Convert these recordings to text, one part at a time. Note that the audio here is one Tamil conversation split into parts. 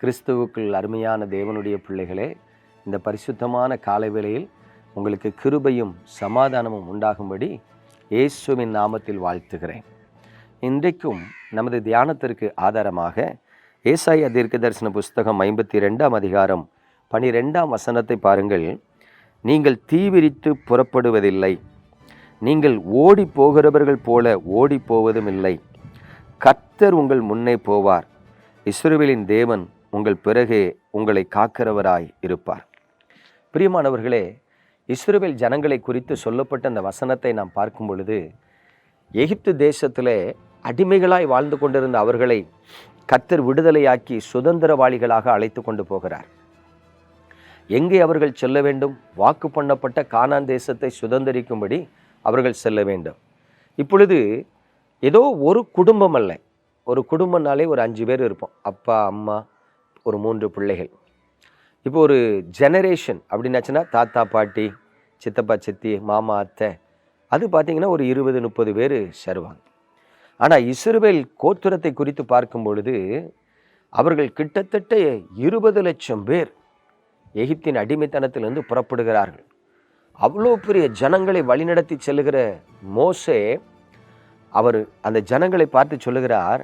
கிறிஸ்துவுக்குள் அருமையான தேவனுடைய பிள்ளைகளே இந்த பரிசுத்தமான காலை வேளையில் உங்களுக்கு கிருபையும் சமாதானமும் உண்டாகும்படி இயேசுவின் நாமத்தில் வாழ்த்துகிறேன். இன்றைக்கும் நமது தியானத்திற்கு ஆதாரமாக ஏசாய தீர்க்க தரிசன புஸ்தகம் ஐம்பத்தி ரெண்டாம் அதிகாரம் பனிரெண்டாம் வசனத்தை பாருங்கள். நீங்கள் தீவிரித்து புறப்படுவதில்லை. நீங்கள் ஓடி போகிறவர்கள் போல ஓடி போவதும் இல்லை. கர்த்தர் உங்கள் முன்னே போவார். இஸ்ரோவேலின் தேவன் உங்கள் பிறகே உங்களை காக்கிறவராய் இருப்பார். பிரியமானவர்களே இஸ்ரவேல் ஜனங்களை குறித்து சொல்லப்பட்ட அந்த வசனத்தை நாம் பார்க்கும் பொழுது எகிப்து தேசத்தில் அடிமைகளாய் வாழ்ந்து கொண்டிருந்த அவர்களை கத்தர் விடுதலையாக்கி சுதந்திரவாளிகளாக அழைத்து கொண்டு போகிறார். எங்கே அவர்கள் செல்ல வேண்டும்? வாக்கு பண்ணப்பட்ட கானான் தேசத்தை சுதந்திரிக்கும்படி அவர்கள் செல்ல வேண்டும். இப்பொழுது ஏதோ ஒரு குடும்பம் அல்ல. ஒரு குடும்பம்னாலே ஒரு அஞ்சு பேர் இருப்போம். அப்பா அம்மா ஒரு மூன்று பிள்ளைகள். இப்போ ஒரு ஜெனரேஷன் அப்படின்னாச்சுன்னா தாத்தா பாட்டி சித்தப்பா சித்தி மாமா அத்தை அது பார்த்தீங்கன்னா ஒரு இருபது முப்பது பேர் சேருவாங்க. ஆனால் இஸ்ரவேல் கோத்திரத்தை குறித்து பார்க்கும் பொழுது அவர்கள் கிட்டத்தட்ட இருபது லட்சம் பேர் எகிப்தின் அடிமைத்தனத்திலிருந்து புறப்படுகிறார்கள். அவ்வளோ பெரிய ஜனங்களை வழிநடத்தி செல்லுகிற மோசே அவர் அந்த ஜனங்களை பார்த்து சொல்லுகிறார்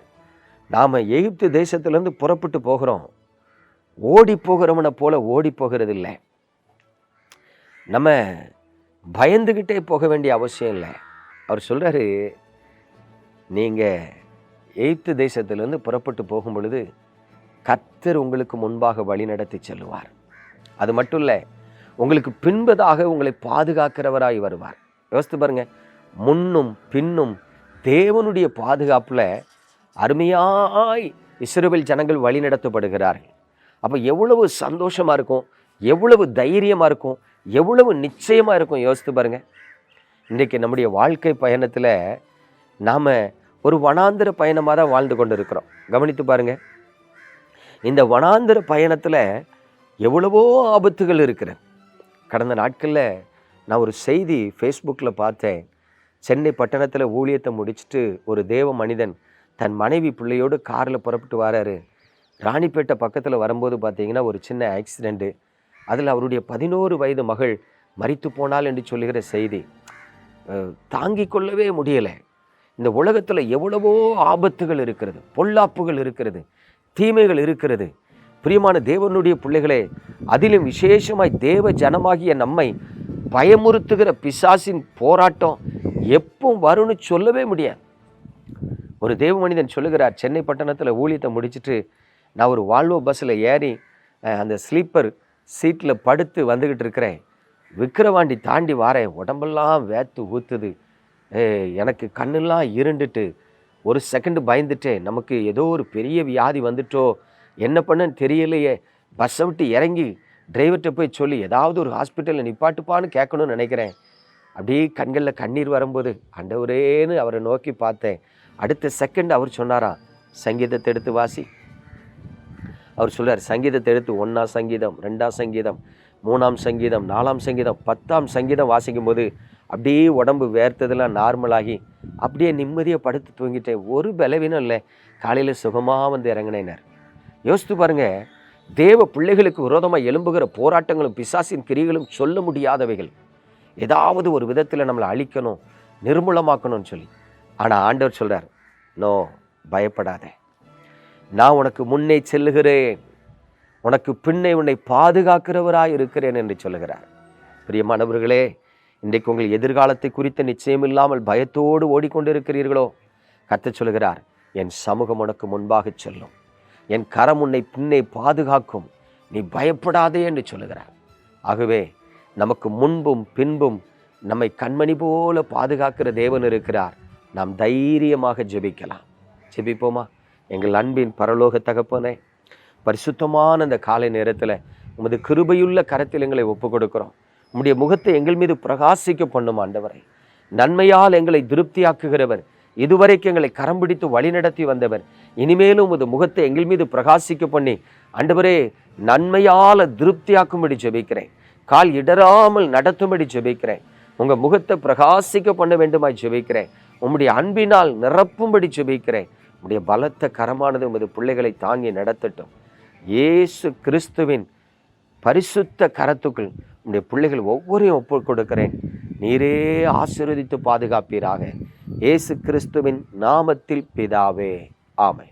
நாம் எகிப்து தேசத்திலேருந்து புறப்பட்டு போகிறோம். ஓடி போகிறவனை போல ஓடி போகிறதில்லை நம்ம பயந்துக்கிட்டே போக வேண்டிய அவசியம் இல்லை. அவர் சொல்கிறாரு நீங்கள் எய்த்து தேசத்திலேருந்து புறப்பட்டு போகும் பொழுது கத்தர் உங்களுக்கு முன்பாக வழி நடத்தி செல்லுவார். அது மட்டும் இல்லை உங்களுக்கு பின்பதாக உங்களை பாதுகாக்கிறவராய் வருவார். யோசித்து பாருங்க முன்னும் பின்னும் தேவனுடைய பாதுகாப்பில் அருமையாய் இஸ்ரோவில் ஜனங்கள் வழி நடத்தப்படுகிறார்கள். அப்போ எவ்வளவு சந்தோஷமாக இருக்கும்? எவ்வளவு தைரியமாக இருக்கும்? எவ்வளவு நிச்சயமாக இருக்கும்? யோசித்து பாருங்கள் இன்றைக்கு நம்முடைய வாழ்க்கை பயணத்தில் நாம் ஒரு வனாந்திர பயணமாக தான் வாழ்ந்து கொண்டு இருக்கிறோம் கவனித்து பாருங்கள் இந்த வனாந்திர பயணத்தில் எவ்வளவோ ஆபத்துகள் இருக்கிறது. கடந்த நாட்களில் நான் ஒரு செய்தி ஃபேஸ்புக்கில் பார்த்தேன். சென்னை பட்டணத்தில் ஊழியத்தை முடிச்சுட்டு ஒரு தேவ மனிதன் தன் மனைவி பிள்ளையோடு காரில் புறப்பட்டு வராரு. ராணிப்பேட்டை பக்கத்தில் வரும்போது பார்த்தீங்கன்னா ஒரு சின்ன ஆக்சிடெண்ட்டு அதில் அவருடைய பதினோரு வயது மகள் மறித்து போனாள் என்று சொல்லுகிற செய்தி. தாங்கி தாங்கிக் கொள்ளவே முடியலை. இந்த உலகத்தில் எவ்வளவோ ஆபத்துகள் இருக்கிறது பொல்லாப்புகள் இருக்கிறது தீமைகள் இருக்கிறது. பிரியமான தேவனுடைய பிள்ளைகளே அதிலும் விசேஷமாய் தேவ ஜனமாகிய நம்மை பயமுறுத்துகிற பிசாசின் போராட்டம் எப்போ வரும்னு சொல்லவே முடியாது. ஒரு தேவ மனிதன் சொல்லுகிறார் சென்னை பட்டணத்தில் ஊழியத்தை முடிச்சிட்டு நான் ஒரு வால்வோ பஸ்ஸில் ஏறி அந்த ஸ்லீப்பர் சீட்டில் படுத்து வந்துக்கிட்டு இருக்கிறேன். விக்கிரவாண்டி தாண்டி வாரேன். உடம்பெல்லாம் வேத்து ஊத்துது. எனக்கு கண்ணெல்லாம் இருண்டுட்டு. ஒரு செகண்டு பயந்துட்டேன். நமக்கு ஏதோ ஒரு பெரிய வியாதி வந்துட்டோ என்ன பண்ணன்னு தெரியலையே. பஸ்ஸை விட்டு இறங்கி டிரைவர்கிட்ட போய் சொல்லி ஏதாவது ஒரு ஹாஸ்பிட்டலில் நிப்பாட்டுப்பான்னு கேட்கணும்னு நினைக்கிறேன். அப்படியே கண்களில் கண்ணீர் வரும்போது அண்டவரேன்னு அவரை நோக்கி பார்த்தேன். அடுத்த செகண்ட் அவர் சொன்னாராம் சங்கீதத்தை எடுத்து வாசி. அவர் சொல்கிறார் சங்கீதத்தை எடுத்து ஒன்றாம் சங்கீதம் ரெண்டாம் சங்கீதம் மூணாம் சங்கீதம் நாலாம் சங்கீதம் பத்தாம் சங்கீதம் வாசிக்கும் போது அப்படியே உடம்பு வேர்த்ததெல்லாம் நார்மலாகி அப்படியே நிம்மதியாக படுத்து தூங்கிட்டேன். ஒரு பலவீனம் இல்லை. காலையில் சுகமாக வந்து இறங்கினார் யோசித்து பாருங்கள் தேவ பிள்ளைகளுக்கு விரோதமாக எழும்புகிற போராட்டங்களும் பிசாசின் கிரிகளும் சொல்ல முடியாதவைகள். ஏதாவது ஒரு விதத்தில் நம்மளை அழிக்கணும் நிர்மூலமாக்கணும்னு சொல்லி. ஆனால் ஆண்டவர் சொல்கிறார் நோ பயப்படாதே. நான் உனக்கு முன்னே செல்லுகிறேன். உனக்கு பின்னே உன்னை பாதுகாக்கிறவராய் இருக்கிறேன் என்று சொல்லுகிறார். பிரியமானவர்களே இன்றைக்கு உங்கள் எதிர்காலத்தை குறித்த நிச்சயம் இல்லாமல் பயத்தோடு ஓடிக்கொண்டிருக்கிறீர்களோ? கர்த்தர் சொல்லுகிறார் என் சமூகம் உனக்கு முன்பாக செல்லும். என் கரம் உன்னை பின்னே பாதுகாக்கும். நீ பயப்படாதே என்று சொல்லுகிறார். ஆகவே நமக்கு முன்பும் பின்பும் நம்மை கண்மணி போல பாதுகாக்கிற தேவன் இருக்கிறார். நாம் தைரியமாக ஜெபிக்கலாம். ஜெபிப்போமா? எங்கள் அன்பின் பரலோக தகப்பனே பரிசுத்தமான அந்த காலை நேரத்தில் உமது கிருபையுள்ள கரத்தில் எங்களை ஒப்பு கொடுக்கிறோம் உம்முடைய முகத்தை எங்கள் மீது பிரகாசிக்க பண்ணும் ஆண்டவரை. நன்மையால் எங்களை திருப்தியாக்குகிறவர் இதுவரைக்கும் எங்களை கரம் பிடித்து வழிநடத்தி வந்தவர் இனிமேலும் உமது முகத்தை எங்கள் மீது பிரகாசிக்க பண்ணி ஆண்டவரே நன்மையால் திருப்தியாக்கும்படி ஜெபிக்கிறேன். கால் இடராமல் நடத்தும்படி ஜெபிக்கிறேன். உங்கள் முகத்தை பிரகாசிக்க பண்ண வேண்டுமாய் ஜெபிக்கிறேன். உம்முடைய அன்பினால் நிரப்பும்படி ஜெபிக்கிறேன். உம்முடைய பலத்த கரமானது உமது பிள்ளைகளை தாங்கி நடத்தட்டும். இயேசு கிறிஸ்துவின் பரிசுத்த கரத்துக்குள் உடைய பிள்ளைகள் ஒவ்வொரையும் ஒப்பு கொடுக்கிறேன். நீரே ஆசீர்வதித்து பாதுகாப்பீராக. இயேசு கிறிஸ்துவின் நாமத்தில் பிதாவே. ஆமை